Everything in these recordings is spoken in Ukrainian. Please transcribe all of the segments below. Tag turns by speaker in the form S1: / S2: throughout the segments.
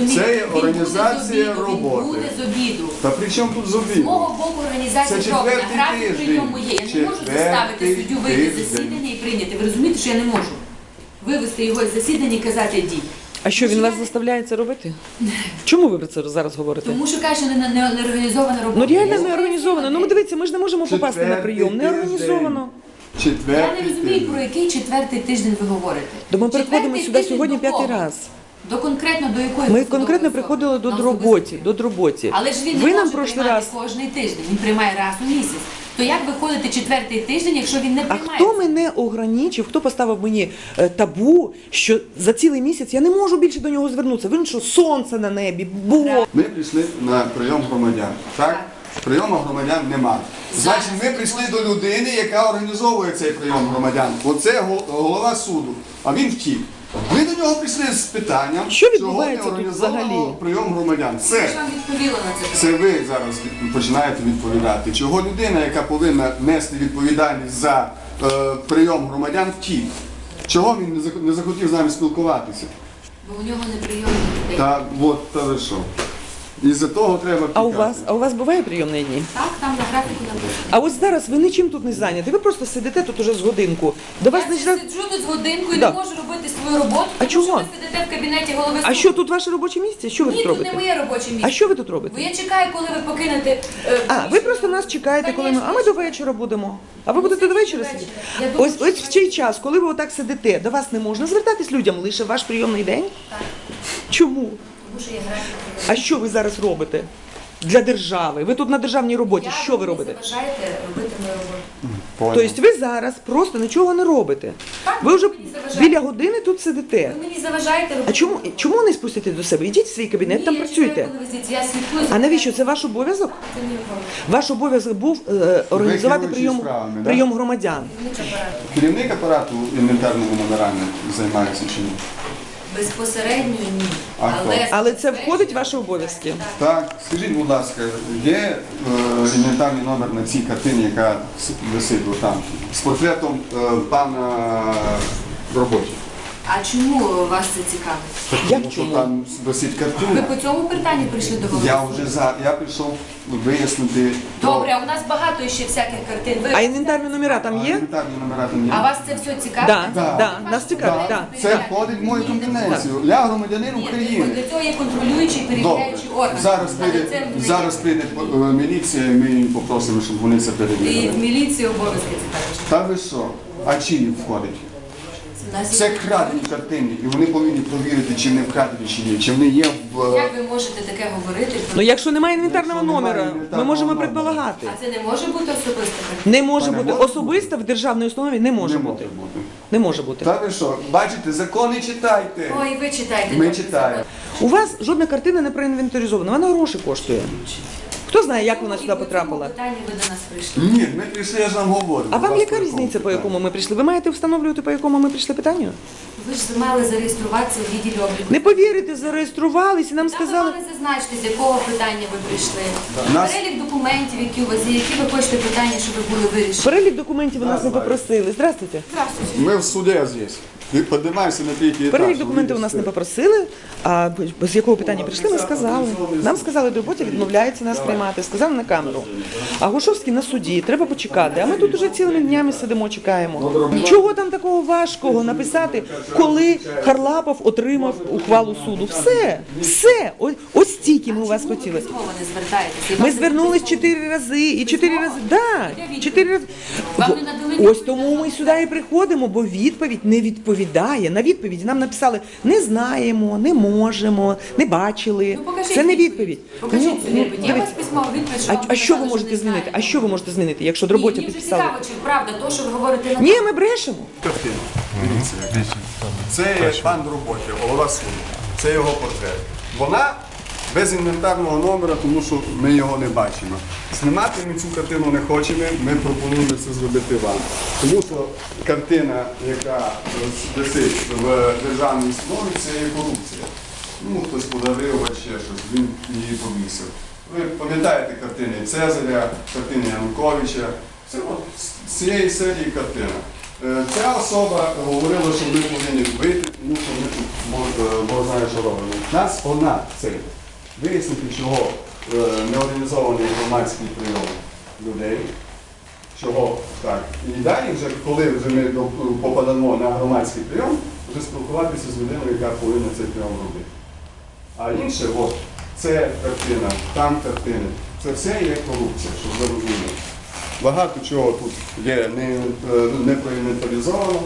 S1: розумієте,
S2: Це є
S1: він буде
S2: організація
S1: з обіду,
S2: роботи.
S1: Він буде з обіду.
S2: Та при чому тут
S1: З
S2: зубів?
S1: мого боку організація
S2: Це
S1: зроблена.
S2: четвертий
S1: Графік
S2: тиждень.
S1: прийому є. Я не можу
S2: Четвертий
S1: заставити суддю вийти з
S2: тиждень.
S1: засідання і прийняти. Ви розумієте, що я не можу вивести його з засідання і казати дій.
S3: А що він вас заставляє це робити? Чому ви про це зараз говорите?
S1: Тому що каже, не, не, не організована робота.
S3: Ну реально не організовано. Ну ми дивіться, ми ж не можемо попасти на прийом. Не організовано.
S1: Я
S2: Четвертий
S1: не розумію,
S2: тиждень.
S1: про який четвертий тиждень ви говорите.
S3: То ми приходимо
S1: Четвертий
S3: сюди
S1: тиждень
S3: сьогодні
S1: до
S3: п'ятий раз.
S1: До конкретно до якої
S3: Ми конкретно приходили до
S1: На
S3: до роботі.
S1: Але ж він
S3: Ви
S1: не
S3: нам
S1: може
S3: прошлий
S1: приймати
S3: раз.
S1: кожний тиждень. Він приймає раз у місяць. То як виходити четвертий тиждень, якщо він не
S3: А
S1: приймає?
S3: хто мене ограничив, хто поставив мені е, табу, що за цілий місяць я не можу більше до нього звернутися? Він що сонце на небі, було.
S2: Ми прийшли на прийом громадян. Так? Прийому громадян нема. Значить, ми прийшли до людини, яка організовує цей прийом громадян. Оце гол- голова суду. А він втік. Ми до нього прийшли з питанням,
S3: Що відбувається
S2: чого не
S3: тут
S2: організовано
S3: взагалі?
S2: прийом громадян. Це,
S1: ж вам відповіла на це.
S2: це ви зараз від- починаєте відповідати. Чого людина, яка повинна нести відповідальність за е, прийом громадян, втік? Чого він не зах- не захотів з нами спілкуватися?
S1: Бо у нього неприйомні людей.
S2: Та от та ви що? Із-за того треба
S3: А у вас, а у вас буває прийомні дні?
S1: Так, там на графіку написано.
S3: А ось зараз ви нічим тут не зайняті. Ви просто сидите тут уже з годинку. До вас
S1: Я
S3: не
S1: ще сиджу тут з годинкою і
S3: Да.
S1: не можу робити свою роботу,
S3: А чого?
S1: ви сидите в кабінеті голови
S3: А
S1: суду.
S3: що тут ваше робоче місце? Що ви
S1: Ні,
S3: тут
S1: тут не моє робоче місце.
S3: А що ви тут
S1: Бо
S3: робите?
S1: я чекаю, коли ви покинете. е,
S3: А, ви
S1: приміщення.
S3: просто нас чекаєте, коли ми. А ми до вечора будемо. А ви будете до вечора сидіти?
S1: Я думаю,
S3: Ось
S1: що
S3: ось в цей час, коли ви отак сидите, до вас не можна звертатись людям лише ваш прийомний день?
S1: Так.
S3: Чому?
S1: Тому що я графік.
S3: А що ви зараз робите? Для держави. Ви тут на державній роботі.
S1: Я
S3: Що ви
S1: не
S3: робите?
S1: заважаєте робити мою роботу.
S2: Понял.
S3: Тобто ви зараз просто нічого не робите.
S1: Так,
S3: Ви вже біля години тут сидите.
S1: Ви мені заважаєте.
S3: А чому, чому не спустите до себе? Ідіть в свій кабінет,
S1: Ні,
S3: там
S1: я
S3: працюйте.
S1: Я слідкую
S3: А навіщо? Це ваш обов'язок?
S1: Це мій обов'язок.
S3: Ваш обов'язок був е, організувати прийом,
S2: справами, да?
S3: прийом громадян.
S1: Керівник апарату.
S2: Апарату інвентарними займається чи ні?
S1: Безпосередньо ні.
S2: А хто?
S3: Але це входить в ваші обов'язки.
S2: Так, скажіть, будь ласка, є е, інвентарний номер на цій картині, яка висить там, з портретом е, пана робочого?
S1: А чому вас це цікавить?
S3: Як
S2: Тому що
S3: чому?
S2: там висить
S1: Ви
S2: картина.
S1: по цьому питанню прийшли до голови?
S2: Я вже за я прийшов вияснити.
S1: Добре, а у нас багато ще всяких картин. Ви...
S3: А інвентарні номера там
S2: А
S3: є?
S2: інвентарні номера там є.
S1: А вас це все цікавить?
S3: Да,
S2: Да.
S3: да, нас цікавить, да.
S2: Це входить в мою компетенцію. Я громадянин
S1: Ні,
S2: України.
S1: Для цього є контролюючий,
S2: Добре.
S1: перевіряючий орган.
S2: Зараз
S1: Але
S2: прийде,
S1: це не
S2: зараз прийде е, міліція, і ми попросимо, щоб вони це
S1: І
S2: перевірили.
S1: в міліції обов'язки це також.
S2: Та ви що? А чи входить? Це крадені картини, і вони повинні провірити, чи не вкрадені, чи ні, чи вони є в.
S1: Як ви можете таке говорити?
S3: Ну якщо немає інвентарного
S2: Якщо немає
S3: номера, ми можемо
S2: номера.
S3: предполагати.
S1: А це не може бути картина?
S3: Не може бути.
S2: може
S3: Особисто в державній установі не може
S2: не
S3: бути.
S2: може бути.
S3: Не може бути.
S2: Та ви що? Бачите, закони читайте.
S1: Ой, ви читайте.
S2: Ми читаємо.
S3: У вас жодна картина не проінвентаризована, вона гроші коштує. Хто знає, як вона сюди потрапила?
S1: питанню ви до нас прийшли.
S2: Ні, ми прийшли, я ж вам говорю.
S3: А вам яка різниця, по
S2: якому
S3: ми прийшли? Ви маєте встановлювати, по якому ми прийшли питанню?
S1: Ви ж мали зареєструватися в відділі обліку.
S3: Не повірите, зареєструвались і нам
S1: Там ви
S3: сказали.
S1: мали зазначити, з якого питання ви прийшли.
S2: Нас-
S1: Перелік документів, які у вас є, які ви хочете питання, щоб були вирішені.
S3: Перелік документів ви нас не попросили. Здравствуйте.
S2: Ми в суді здесь. Піднімайся на третій етаж.
S3: Перелік документів у нас не попросили. А з якого питання прийшли, ми сказали. Нам сказали, роботі відмовляється нас приймати. Сказали на камеру. А Гушовський на суді, треба почекати. А ми тут уже цілими днями сидимо, чекаємо. Чого там такого важкого написати, коли Харлапов отримав ухвалу суду? Все, все. Ось, стільки ми у вас хотіли. Ми звернулись чотири рази і чотири рази. Да, чотири рази. Ось тому ми сюди і приходимо, бо відповідь не відповідає. На відповіді нам написали не знаємо, не можемо, не бачили.
S1: Ну, покажіть
S3: Це не відповідь.
S1: Покажіть
S3: Ну, ну,
S1: відповідь. Я вас письмо відповідь, що
S3: А,
S1: вам
S3: а що ви можете змінити? А що ви можете змінити, якщо роботі
S1: Мені
S3: підписали?
S1: цікаво, чи правда то, що ви говорите на
S3: Ні, ми брешемо.
S2: Картина. Дивіться. Це є пан робочий, голова суду. Це його портрет. Вона без інвентарного номера, тому що ми його не бачимо. Знімати ми цю картину не хочемо, ми пропонуємо це зробити вам. Тому що картина, яка висить в державній установі, це є корупція. Ну, хтось подарив, ще щось, він її повісив. Ви пам'ятаєте картини Цезаря, картини Януковича. Це от з цієї серії картина. Е, Ця особа говорила, що ми повинні вийти, тому що ми тут Бог, е, знає, що робимо. Нас одна цель. Вияснити, чого е, не організований громадський прийом людей. Чого так. І далі, вже, коли вже ми попадемо на громадський прийом, вже спілкуватися з людиною, яка повинна цей прийом робити. А інше, от, це картина, там картини. Це все є корупція, щоб ви розуміли. Багато чого тут є не, е, не проінвентаризовано.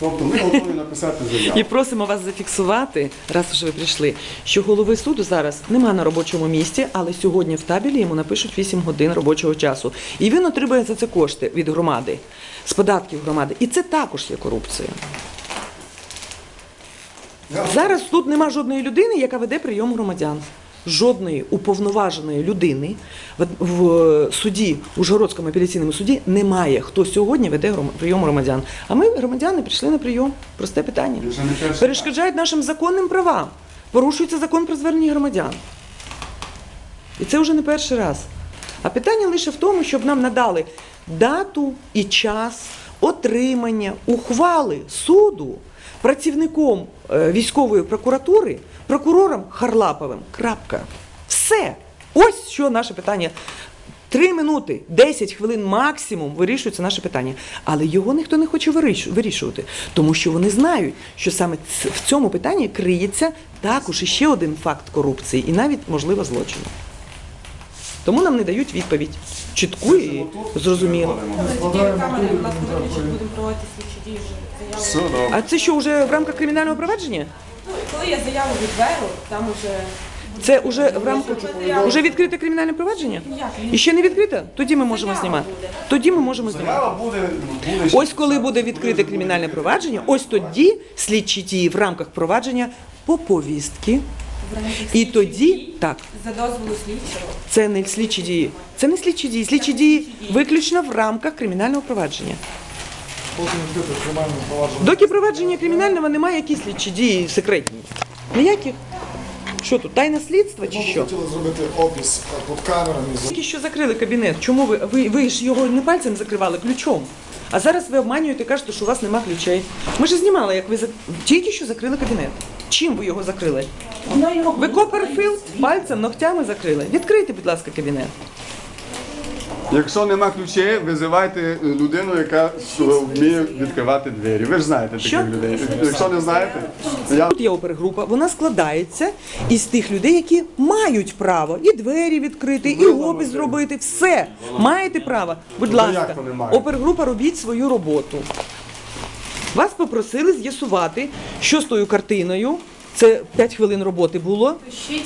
S2: Тобто ми готові написати заяву.
S3: І просимо вас зафіксувати, раз вже ви прийшли, що голови суду зараз нема на робочому місці, але сьогодні в табелі йому напишуть 8 годин робочого часу. І він отримує за це кошти від громади, з податків громади. І це також є корупція. Зараз тут нема жодної людини, яка веде прийом громадян. Жодної уповноваженої людини в, в суді, Ужгородському апеляційному суді немає, хто сьогодні веде прийом громадян. А ми, громадяни, прийшли на прийом. Просте питання. Перешкоджають нашим законним правам. Порушується закон про звернення громадян. І це вже не перший раз. А питання лише в тому, щоб нам надали дату і час отримання ухвали суду працівником е, військової прокуратури, прокурором Харлаповим. Крапка. Все. Ось що наше питання. Три минути, 10 хвилин максимум вирішується наше питання. Але його ніхто не хоче виріш- вирішувати, тому що вони знають, що саме в цьому питанні криється також іще один факт корупції і навіть можливо злочину. Тому нам не дають відповідь чітку і зрозумілу. А це що вже в рамках кримінального провадження?
S4: Ну, коли я заяву відберу, там уже
S3: Це вже в рамках вже відкрите кримінальне провадження? І ще не відкрите? Тоді ми можемо знімати. Тоді ми можемо знімати. Ось коли буде відкрите кримінальне провадження, ось тоді слідчі дії в рамках провадження по повістки. І тоді так,
S4: за дозволу слідчого.
S3: це не слідчі дії. Це не слідчі дії. Слідчі дії виключно в рамках кримінального провадження. Доки провадження кримінального немає, які слідчі дії секретні. Ніяких. Що тут, тайне слідство чи що?
S5: Хотіли зробити опис е, під камерами.
S3: Тільки що закрили кабінет. Чому ви, ви, ви ж його не пальцем закривали, ключом? А зараз ви обманюєте і кажете, що у вас нема ключей. Ми ж знімали, як ви за- тільки що закрили кабінет. Чим ви його закрили? Ви коперфілд пальцем, ногтями закрили. Відкрийте, будь ласка, кабінет.
S2: Якщо нема ключей, визивайте е, людину, яка вміє відкривати двері. Ви ж знаєте таких
S3: Що?
S2: людей. Якщо не знаєте, я
S3: Тут є опергрупа, вона складається із тих людей, які мають право і двері відкрити, і опис зробити. Все маєте право. Будь
S2: Ну, як
S3: ласка,
S2: мають?
S3: опергрупа, робіть свою роботу. Вас попросили з'ясувати, що з тою картиною. Це 5 хвилин роботи було.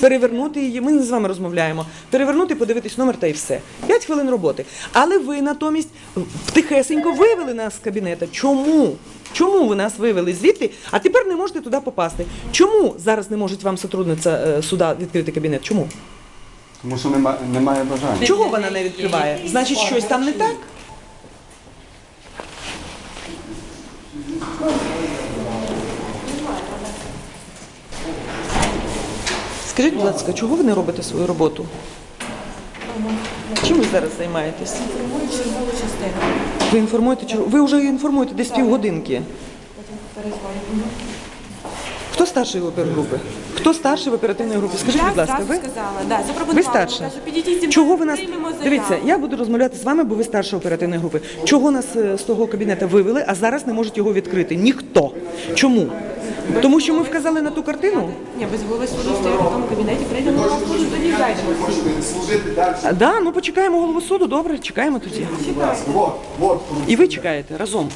S3: Перевернути її. Ми не з вами розмовляємо. Перевернути, подивитись номер та й все. 5 хвилин роботи. Але ви натомість тихесенько вивели нас з кабінета. Чому? Чому ви нас вивели звідти, а тепер не можете туди попасти? Чому зараз не може вам сотрудниця е, суда відкрити кабінет? Чому?
S2: тому що нема, немає бажання.
S3: Чого вона не відкриває? Значить, щось там не так? Скажіть, будь ласка, чого ви не робите свою роботу? Чим ви зараз займаєтесь?
S4: Формують чергову частину.
S3: Ви інформуєте, чер- ви вже інформуєте десь півгодинки. Хто старший в опергрупи? Хто старший в оперативній групі? Скажіть, будь ласка, ви?
S4: сказала, да,
S3: Ви
S4: запропонувала.
S3: старша.
S4: Кажу, підійдіть зі мною,
S3: Чого ви нас
S4: приймемо заяву.
S3: дивіться? Я буду розмовляти з вами, бо ви старша оперативної групи. Чого нас е, з того кабінету вивели, а зараз не можуть його відкрити? Ніхто. Чому? Тому що ми вказали на ту картину.
S4: Ні, без голови суду стоїть в тому кабінеті, прийдемо на суду, тоді.
S2: Далі?
S3: А, да, ну почекаємо голову суду. Добре, чекаємо тоді. І ви чекаєте разом.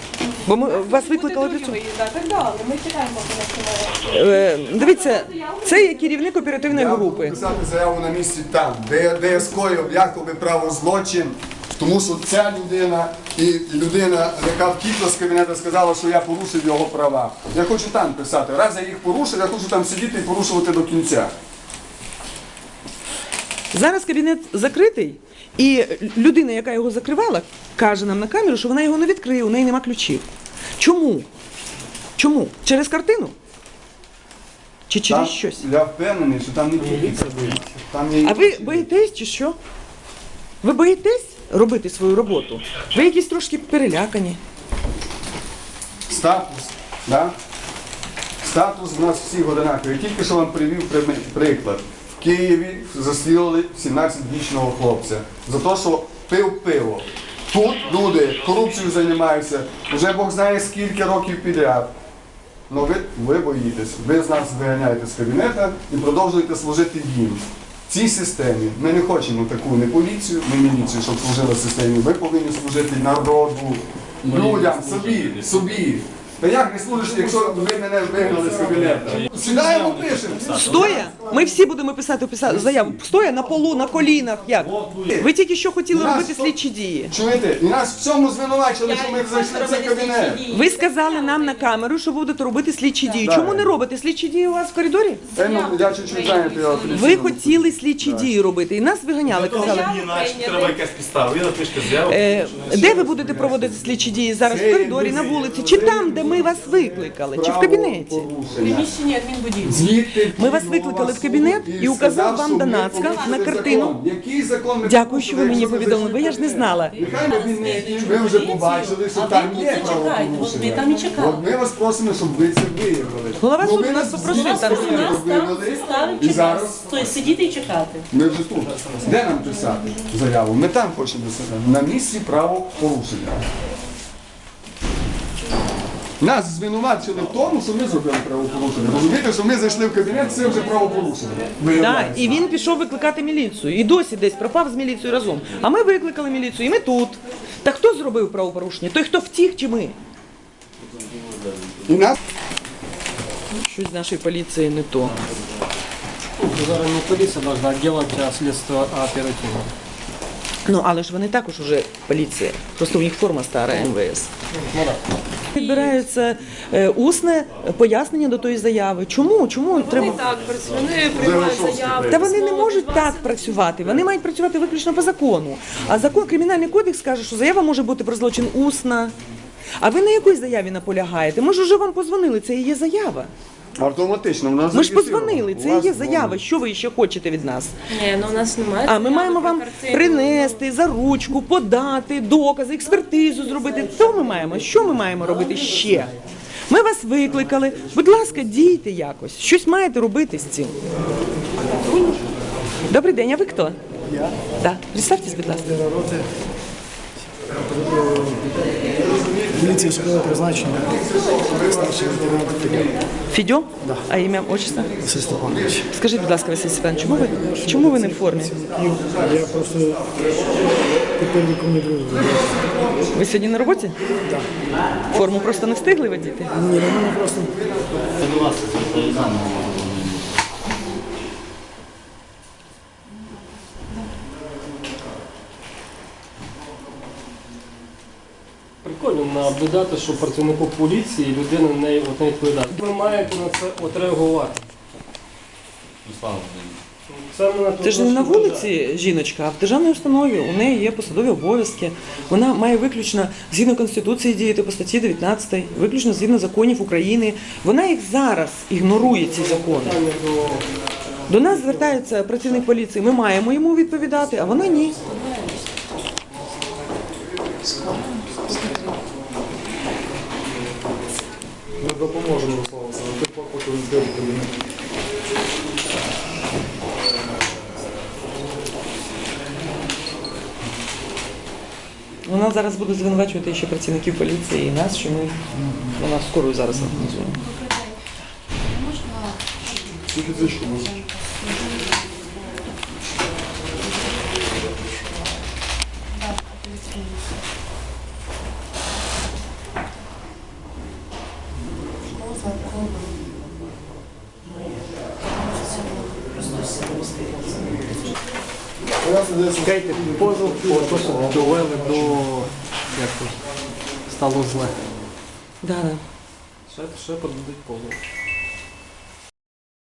S3: Бо ми вас викликали для цього.
S4: другий виїзд, так ми чекаємо, поки нас немає.
S3: Е, Дивіться, це є керівник оперативної
S2: Я буду
S3: групи.
S2: писати заяву на місці там, де, я- де я скоїв якоби правозлочин, тому що ця людина і людина, яка втікла з кабінету, сказала, що я порушив його права. Я хочу там писати. Раз я їх порушив, я хочу там сидіти і порушувати до кінця.
S3: Зараз кабінет закритий, і людина, яка його закривала, каже нам на камеру, що вона його не відкриє, у неї нема ключів. Чому? Чому? Через картину? Чи через
S2: Там,
S3: щось?
S2: Я впевнений, що там не тільки це. Там є
S3: А ви боїтесь чи що? Ви боїтесь робити свою роботу? Ви якісь трошки перелякані.
S2: статус. Да? Статус у нас всіх одинаковий. Тільки що вам привів приклад. В Києві застрілили 17-річного хлопця за те, що пив пиво. Тут люди корупцією займаються вже Бог знає скільки років підряд. Ну ви, ви боїтесь, ви з нас виганяєте з кабінета і продовжуєте служити їм. Цій системі ми не хочемо таку не поліцію, ми міліцію, щоб служила системі. Ви повинні служити народу, людям, собі, собі. Та як не служите, якщо ви мене вигнали з кабінету? Сідаємо, пишемо.
S3: Стоя? Ми всі будемо писати писати заяву. Стоя на полу, на колінах. Як? Ви тільки що хотіли
S2: Нас
S3: робити слідчі дії.
S2: Чуєте? І нас в цьому звинувачили, що ми зайшли в цей кабінет.
S3: Ви сказали нам на камеру, що будете робити слідчі дії. Чому не робите слідчі дії у вас в коридорі?
S2: Е, ну, я чуть-чуть зайнятий. я офіційно.
S3: Ви хотіли слідчі дії робити, і нас виганяли. Казали,
S6: Іначе треба якась підстава. Ви напишете заяву.
S3: е, де ви будете проводити слідчі дії зараз в коридорі, на вулиці, чи там, де ми вас викликали, чи в кабінеті?
S4: Приміщення адмінбудівлі.
S2: Звідти
S3: Ми вас викликали в кабінет і указав вам Донацька на картину.
S2: Який закон ми
S3: Дякую, що ви мені повідомили, бо я ж не знала.
S2: Нехай в кабінеті ви вже побачили, що
S4: А
S2: там
S4: тут
S2: є
S4: зачекайте,
S2: правопорушення.
S4: от ви там і чекайте.
S2: От ми вас просимо, щоб ви це виявили.
S3: Голова
S2: Ну,
S3: суду
S2: ви
S3: нас попросив
S2: звідси
S3: там
S4: Нас там
S2: І зараз
S4: Тобто сидіти і чекати.
S2: ми вже тут. Де нам писати заяву? Ми там хочемо писати. На місці правопорушення. Нас звинувачили в тому, що ми зробили правопорушення. Розумієте, що ми зайшли в кабінет, це вже правопорушення.
S3: Так,
S2: Виявляється.
S3: і він пішов викликати міліцію. І досі десь пропав з міліцією разом. А ми викликали міліцію, і ми тут. Та хто зробив правопорушення? Той, хто втік, чи ми?
S2: І нас
S3: Щось з нашої поліції не то.
S7: Зараз не полиция должна делать а следствие оперативно.
S3: Ну, але ж вони також уже поліція. Просто у них форма стара МВС.
S7: Ну да.
S3: Відбирається е, усне пояснення до тої заяви. Чому? Чому треба?
S4: Так, вони приймають заяви.
S3: Та вони не можуть так працювати. Вони мають працювати виключно по закону. А закон кримінальний кодекс каже, що заява може бути про злочин усна. А ви на якій заяві наполягаєте? Ми ж вже вам позвонили, це і є заява.
S2: Автоматично в нас
S3: Ми ж позвонили, це і є заява. Що ви ще хочете від нас?
S4: Ні, ну у нас немає.
S3: А ми маємо вам принести за ручку, подати докази, експертизу зробити. То ми маємо. Що ми маємо робити ще? Ми вас викликали. Будь ласка, дійте якось. Щось маєте робити з цим. Добрий день, а ви хто? Я. Так. Представтесь, будь ласка.
S5: Поліція особливого призначення.
S3: Фідьо? Да. А ім'я отчество?
S5: Василь Степанович.
S3: Скажіть, будь ласка, Василь Степанович, чому ви, чому ви не в формі?
S5: Я просто тепер не буду.
S3: Ви сьогодні на роботі? Так. Форму просто не встигли водіти?
S5: Ні, мене просто
S7: Прикольно наблюдати, що працівнику поліції людина не, не відповідає. Ви маєте на це от реагувати. Це мене
S3: Це ж не на вулиці жіночка, а в державній установі. У неї є посадові обов'язки. Вона має виключно згідно Конституції діяти по статті 19, виключно згідно законів України. Вона їх зараз ігнорує ці закони.
S7: питання до
S3: До нас звертається працівник поліції. Ми маємо йому відповідати, а вона ні.
S2: Допоможемо Руславу ти поки він зробить кабінет.
S3: Вона зараз буде звинувачувати ще працівників поліції і нас, що ми вона скоро зараз організуємо.
S7: Чекайте, позов, то, що довели до як то, стало зле.
S3: Да, да.
S7: Ще, ще подадуть позов.